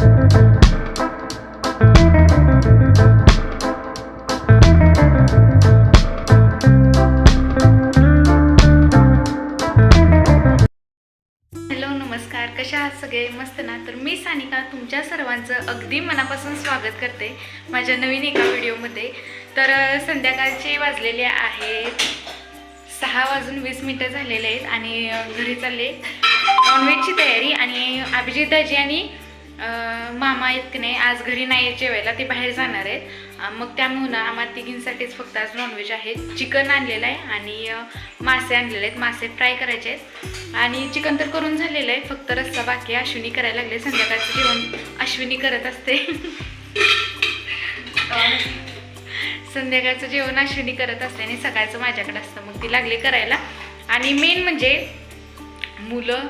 Hello नमस्कार. कशा आहात सगळे? मस्त ना? तर मी सानिका तुमच्या सर्वांचं अगदी मनापासून स्वागत करते माझ्या नवीन एका व्हिडिओमध्ये. तर संध्याकाळचे वाजलेले आहेत. सहा वाजून वीस मिनटं झालेले आहेत आणि घरी चालले. नॉनव्हेजची तयारी आणि अभिजित दाजी आणि मामा आहेत की नाही आज घरी नाही आहेत जेवायला ते बाहेर जाणार आहेत. मग त्यामुळं ना आम्हाला तिघींसाठीच फक्त आज नॉनव्हेज आहे. चिकन आणलेलं आहे आणि मासे आणलेले आहेत. मासे फ्राय करायचे आहेत. आणि चिकन तर करून झालेलं आहे फक्त रस्सा बाकी अश्विनी करायला लागले संध्याकाळचं जेवण अश्विनी करत असते. संध्याकाळचं जेवण अश्विनी करत असते आणि सकाळचं माझ्याकडे असतं. मग ती लागली करायला. आणि मेन म्हणजे मुलं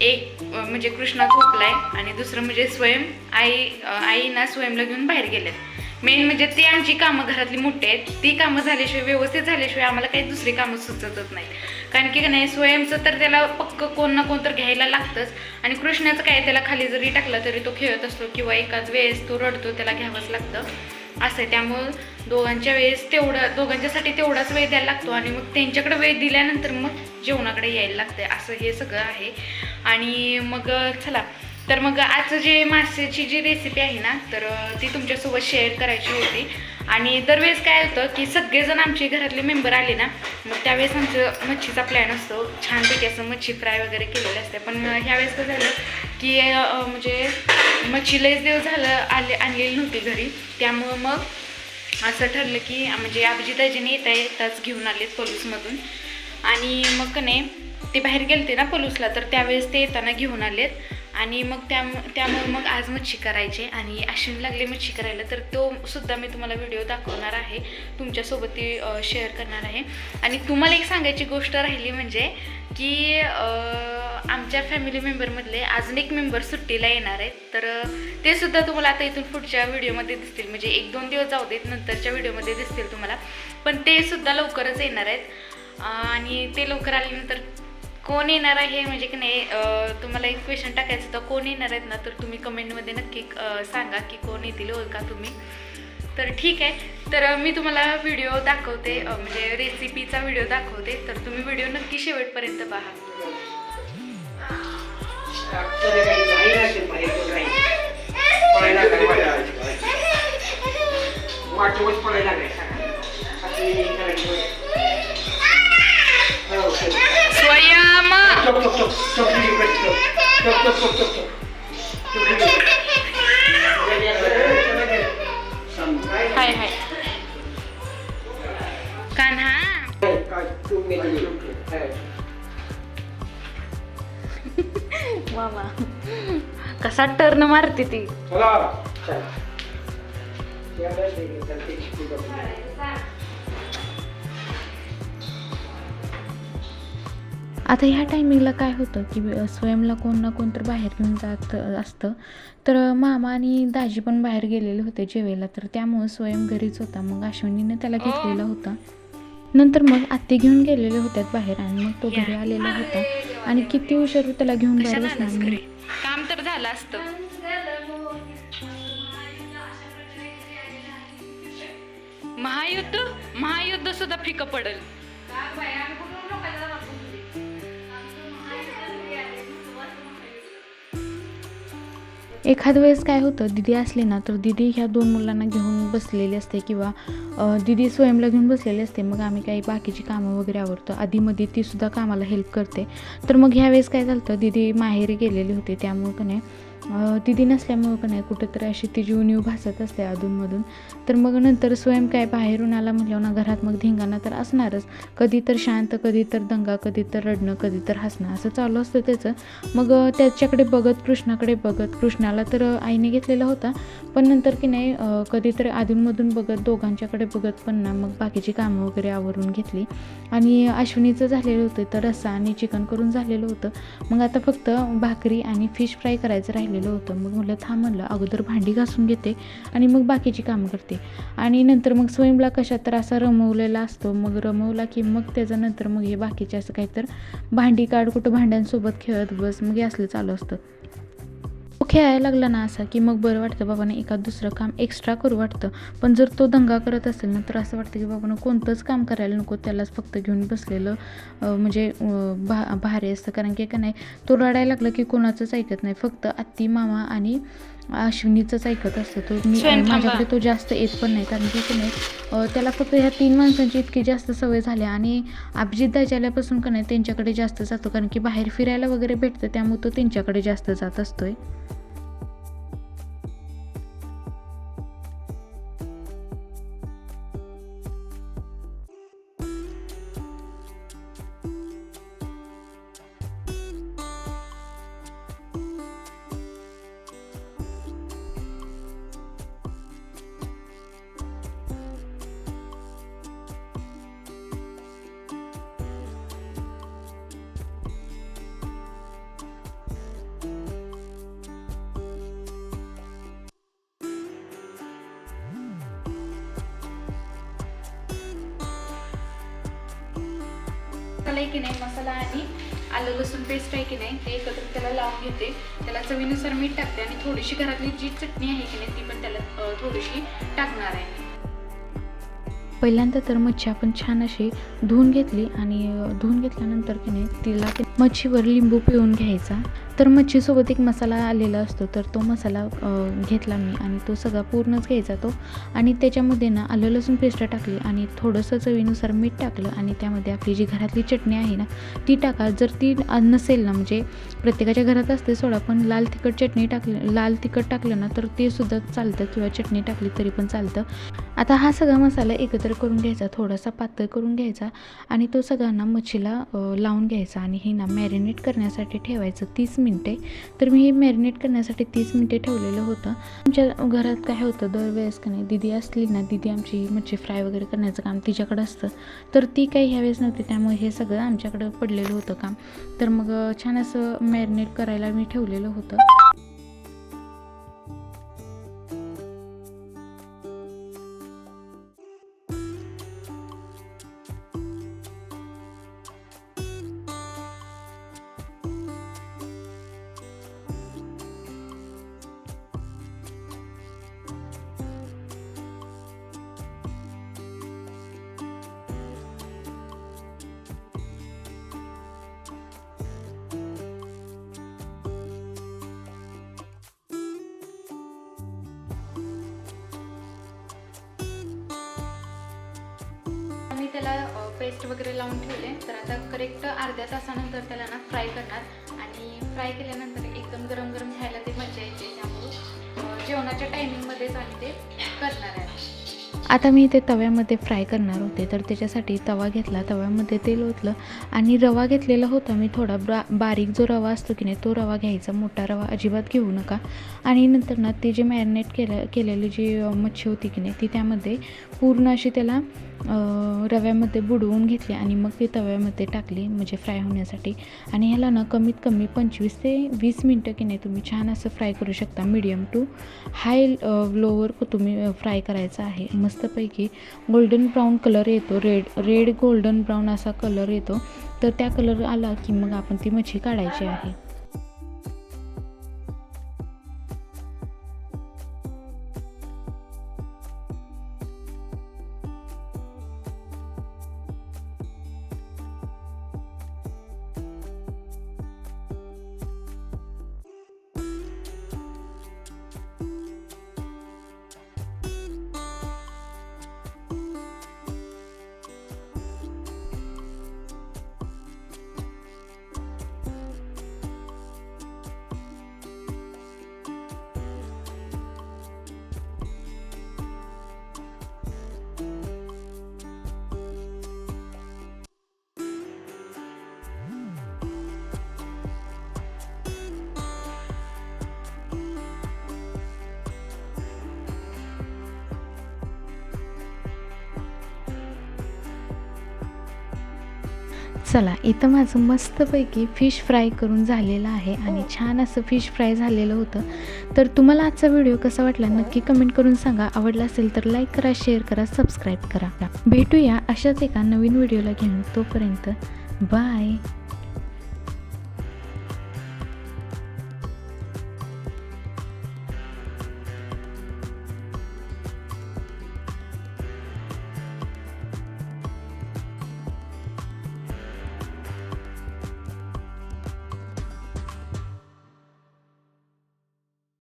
एक म्हणजे कृष्णा झोपलाय आणि दुसरं म्हणजे स्वयं आई आईना स्वयंला घेऊन बाहेर गेलेत. मेन म्हणजे ते आमची कामं घरातली मोठी आहेत. ती कामं झाल्याशिवाय व्यवस्थित झाल्याशिवाय आम्हाला काही दुसरी कामं सुचतच नाहीत. कारण की नाही स्वयंचं तर त्याला पक्क कोण ना कोण तर घ्यायला लागतंच. आणि कृष्णाचं काय त्याला खाली जरी टाकलं तरी तो खेळत असतो किंवा एकाच वेळेस तो रडतो त्याला घ्यावंच लागतं. असं आहे. त्यामुळं दोघांच्या वेळेस तेवढं दोघांच्यासाठी तेवढाच वेळ द्यायला लागतो आणि मग त्यांच्याकडे वेळ दिल्यानंतर मग जेवणाकडे यायला लागतं असं हे सगळं आहे. आणि मग चला. तर मग आजचं जे मासेची जी रेसिपी आहे ना तर ती तुमच्यासोबत शेअर करायची होती. आणि दरवेळेस काय होतं की सगळेजण आमचे घरातले मेंबर आले ना मग त्यावेळेस आमचं मच्छीचा प्लॅन असतो. छानपैकी असं मच्छी फ्राय वगैरे केलेलं असते. पण ह्यावेळेस कसं झालं की म्हणजे मच्छी लयच देव झालं आले आणलेली नव्हती घरी. त्यामुळं मग असं ठरलं की म्हणजे अभिजिताजीने येता येताच घेऊन आलेत पोलीसमधून आणि मग नाही ते बाहेर गेलते ना पलूसला तर त्यावेळेस ते येताना घेऊन आलेत. आणि मग त्या त्यामुळे मग आज मच्छी करायचे आणि अश्विन लागले मच्छी करायला. तर तो सुद्धा मी तुम्हाला व्हिडिओ दाखवणार आहे. तुमच्यासोबत ती शेअर करणार आहे. आणि तुम्हाला एक सांगायची गोष्ट राहिली म्हणजे की आमच्या फॅमिली मेंबरमधले अजून एक मेंबर सुट्टीला येणार आहेत. तर ते सुद्धा तुम्हाला आता इथून पुढच्या व्हिडिओमध्ये दिसतील. म्हणजे एक दोन दिवस जाऊ देत नंतरच्या व्हिडिओमध्ये दिसतील तुम्हाला. पण ते सुद्धा लवकरच येणार आहेत. आणि ते लवकर आल्यानंतर कोण येणार आहे? म्हणजे की नाही तुम्हाला एक क्वेश्चन टाकायचं होतं कोण येणार आहेत ना? तर तुम्ही कमेंटमध्ये नक्की सांगा की कोण येतील ओळखा तुम्ही. तर ठीक आहे. तर मी तुम्हाला व्हिडिओ दाखवते म्हणजे रेसिपीचा व्हिडिओ दाखवते. तर तुम्ही व्हिडिओ नक्की शेवटपर्यंत पहा. हाय हाय. कान्हा. मामा. कसा टर्न मारते ती? आता ह्या टायमिंगला काय होतं की स्वयंला कोण ना कोण तर बाहेर घेऊन जात असतं. तर मामा आणि दाजी पण बाहेर गेलेले होते जेवायला तर त्यामुळं स्वयं घरीच होता. मग अश्विनीने त्याला घेतलेला होता. नंतर मग आत्ते घेऊन गेलेले होत्या बाहेर आणि मग तो घरी आलेला होता. आणि किती उशीर त्याला घेऊन बाहेर बसणार काम तर झालं असतं. महायुद्ध? महायुद्ध सुद्धा फिकं पडेल. एखाद वेळेस काय होतं दिदी असली ना तर दिदी ह्या दोन मुलांना घेऊन बसलेली असते किंवा दिदी स्वयंला घेऊन बसलेली असते. मग आम्ही काही बाकीची कामं वगैरे आवडतो आधीमध्ये ती सुद्धा कामाला हेल्प करते. तर मग ह्यावेळेस काय झालं होतं दिदी माहेरी गेलेली होती. त्यामुळं का नाही दिदी नसल्यामुळं का नाही कुठंतरी अशी तिची उणीव भासत असते अधूनमधून. तर मग नंतर स्वयं काय बाहेरून आला म्हटल्यावर ना घरात मग धिंगाणा तर असणारच. कधी तर शांत कधी तर दंगा कधी तर रडणं कधी तर हसणं असं चालू असतं त्याचं. मग त्याच्याकडे बघत कृष्णाकडे बघत कृष्णाला तर आईने घेतलेला होता. पण नंतर की नाही कधी कधीतरी अधूनमधून बघत दोघांच्याकडे बघत पण ना मग बाकीची कामं वगैरे आवरून घेतली. आणि अश्विनीचं झालेलं होतं तर रस्सा आणि चिकन करून झालेलं होतं. मग आता फक्त भाकरी आणि फिश फ्राय करायचं राहिलेलं होतं. मग म्हटलं थांब म्हणलं अगोदर भांडी घासून घेते आणि मग बाकीची कामं करते. आणि नंतर मग स्वयंला कशात तर असा रमवलेला असतो. मग रमवला की मग त्याच्यानंतर मग हे बाकीचे असं काहीतर भांडी काढ कुठं भांड्यांसोबत खेळत बस मग हे असलं चालू असतं. खेळायला लागला ना असा की मग बरं वाटतं बाबाने एखाद दुसरं काम एक्स्ट्रा करू वाटतं. पण जर तो दंगा करत असेल ना तर असं वाटतं की बाबानं कोणतंच काम करायला नको त्यालाच फक्त घेऊन बसलेलं म्हणजे भा भारी असतं. कारण की का नाही तो रडायला लागला की कोणाचंच ऐकत नाही. फक्त आत्ती मामा आणि अश्विनीचंच ऐकत असतं. तो मी. माझ्याकडे तो जास्त येत पण नाही. कारण की नाही त्याला फक्त ह्या तीन माणसांची इतकी जास्त सवय झाली आणि अभिजित दाजी आल्यापासून का नाही त्यांच्याकडे जास्त जातो. कारण की बाहेर फिरायला वगैरे भेटतं त्यामुळे तो त्यांच्याकडे जास्त जात असतोय. मसाला आहे की नाही? मसाला आणि आलं लसूण पेस्ट आहे की नाही ते एकत्र त्याला लावून घेते. त्याला चवीनुसार मीठ टाकते आणि थोडीशी घरातली जी चटणी आहे की नाही ती पण त्याला थोडीशी टाकणार आहे. पहिल्यांदा तर मच्छी आपण छान अशी धुवून घेतली आणि धुवून घेतल्यानंतर की नाही तिला मच्छीवर लिंबू पिळून घ्यायचा. तर मच्छीसोबत एक मसाला आलेला असतो तर तो मसाला घेतला मी आणि तो सगळा पूर्णच घ्यायचा तो. आणि त्याच्यामध्ये ना आलं लसूण पेस्ट टाकली आणि थोडंसं चवीनुसार मीठ टाकलं आणि त्यामध्ये आपली जी घरातली चटणी आहे ना ती टाका. जर ती नसेल ना म्हणजे प्रत्येकाच्या घरात असते सोडा पण लाल तिखट चटणी टाकली लाल तिखट टाकलं ना तर ते सुद्धा चालतं किंवा चटणी टाकली तरी पण चालतं. आता हा सगळा मसाला एकत्र करून घ्यायचा थोडासा पातळ करून घ्यायचा आणि तो सगळ्यांना मच्छीला लावून घ्यायचा आणि हे ना मॅरिनेट करण्यासाठी ठेवायचं तीस मिनटे. तर मी हे मॅरिनेट करण्यासाठी तीस मिनटे ठेवलेलं होतं. आमच्या घरात काय होतं दरवेळेस का नाही दिदी असली ना दिदी आमची मच्छी फ्राय वगैरे करण्याचं काम तिच्याकडं असतं. तर ती काही ह्यावेळेस नव्हती त्यामुळे हे सगळं आमच्याकडं पडलेलं होतं काम. तर मग छान असं मॅरिनेट करायला मी ठेवलेलं होतं. पेस्ट वगैरे लावून ठेवले. तर आता करेक्ट अर्ध्या तासानंतर त्याला ना फ्राय करणार. आणि फ्राय केल्यानंतर एकदम गरम गरम खायला ते मजा येते. त्यामुळे जेवणाच्या टायमिंगमध्येच आम्ही ते करणार आहे. आता मी ते तव्यामध्ये फ्राय करणार होते. तर त्याच्यासाठी तवा घेतला. तव्यामध्ये तेल ओतलं. आणि रवा घेतलेला होता मी थोडा. ब्रा बारीक जो रवा असतो की नाही तो रवा घ्यायचा. मोठा रवा अजिबात घेऊ नका. आणि नंतर ना ती जी मॅरिनेट केलं केलेली जी मच्छी होती की नाही ती त्यामध्ये पूर्ण अशी त्याला रव्यामध्ये बुडवून घेतली आणि मग ती तव्यामध्ये टाकली म्हणजे फ्राय होण्यासाठी. आणि ह्याला ना कमीत कमी पंचवीस ते वीस मिनटं की नाही तुम्ही छान असं फ्राय करू शकता. मीडियम टू हाय लोवर तुम्ही फ्राय करायचं आहे. मस्तपैकी गोल्डन ब्राऊन कलर येतो. रेड रेड गोल्डन ब्राऊन असा कलर येतो. तर त्या कलर आला की मग आपण ती मच्छी काढायची आहे. चला इथं माझं मस्तपैकी फिश फ्राय करून झालेलं आहे आणि छान असं फिश फ्राय झालेलं होतं. तर तुम्हाला आजचा व्हिडिओ कसा वाटला नक्की कमेंट करून सांगा. आवडला असेल तर लाईक करा शेअर करा सबस्क्राईब करा. भेटूया अशाच एका नवीन व्हिडिओला घेऊन. तोपर्यंत बाय